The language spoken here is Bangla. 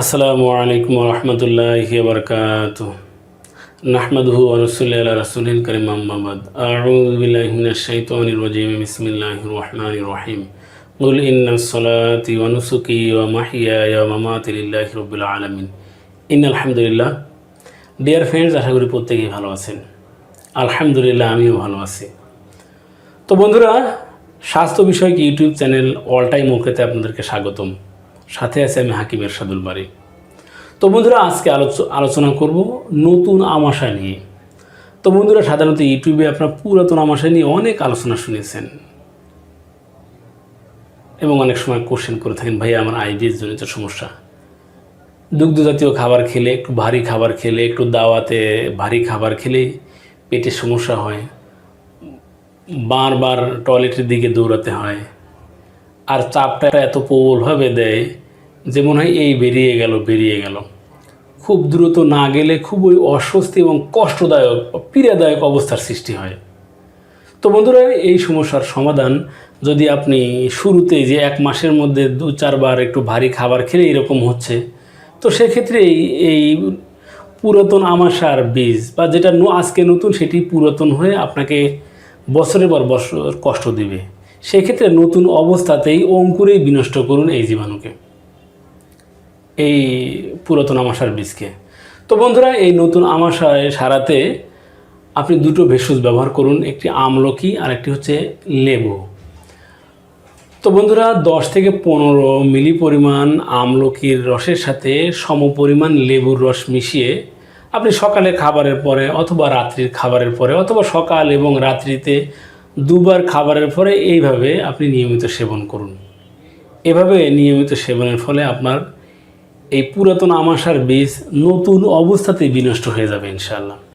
আসসালামু আলাইকুম রহমতুল্লাহি বরকাত নাহমাদুহু আলা রাসূলিল কারীম আম্মাবাদ আউযু বিল্লাহি মিনাশ শাইতানির রাজীম, বিসমিল্লাহির রহমানির রহিম। কুল ইন্নাস সালাতি ওয়া নুসুকি ওয়া মাহইয়ায়া ওয়া মামাতি লিল্লাহি রাব্বিল আলামিন। ডিয়ার ফ্রেন্ডস আশা করি প্রত্যেকেই ভালো আছেন। আলহামদুলিল্লাহ, আমিও ভালো আছি। তো বন্ধুরা, স্বাস্থ্য বিষয়ক ইউটিউব চ্যানেল অল টাইম ওকেতে আপনাদেরকে স্বাগতম। সাথে আছে আমি হাকিম এরশাদুল বাড়ি। তো বন্ধুরা, আজকে আলোচ- আলোচনা করব নতুন আমাশা নিয়ে। তো বন্ধুরা, সাধারণত ইউটিউবে আপনার পুরাতন আমাশা নিয়ে অনেক আলোচনা শুনেছেন এবং অনেক সময় কোশ্চেন করে থাকেন ভাই আমার আইবিএস জনিত সমস্যা। দুগ্ধ জাতীয় খাবার খেলে, একটু ভারী খাবার খেলে, একটু দাওয়াতে ভারী খাবার খেলে পেটের সমস্যা হয়। বারবার টয়লেটের দিকে দৌড়াতে হয়। আর চাপটা এত প্রবলভাবে দেয় যে মনে হয় এই বেরিয়ে গেল বেরিয়ে গেল। খুব দ্রুত না গেলে খুবই অস্বস্তি এবং কষ্টদায়ক, পীড়াদায়ক অবস্থার সৃষ্টি হয়। তো বন্ধুরা, এই সমস্যার সমাধান যদি আপনি শুরুতেই যে এক মাসের মধ্যে দু, চারবার একটু ভারী খাবার খেলে এরকম হচ্ছে, তো সেক্ষেত্রে এই পুরাতন আমাশার বীজ বা যেটা আজকে নতুন সেটি পুরাতন হয়ে আপনাকে বছরের পর বছর কষ্ট দিবে। সেক্ষেত্রে নতুন অবস্থাতেই অঙ্কুরেই বিনষ্ট করুন এই জীবাণুকে। এই পুরাতন আমাশার বীজকে। তো বন্ধুরা, এই নতুন আমাশায় সারাতে আপনি দুটো ভেষজ ব্যবহার করুন, একটি আমলকি আর একটি হচ্ছে লেবু। তো বন্ধুরা, দশ থেকে পনেরো মিলি পরিমাণ আমলকির রসের সাথে সম পরিমাণ লেবুর রস মিশিয়ে আপনি সকালে খাবারের পরে অথবা রাত্রির খাবারের পরে অথবা সকাল এবং রাত্রিতে দুবার খাবারের পরে এইভাবে আপনি নিয়মিত সেবন করুন। এভাবে নিয়মিত সেবনের ফলে আপনার এই পুরাতন আমাশার বীজ নতুন অবস্থাতেই বিনষ্ট হয়ে যাবে ইনশাআল্লাহ।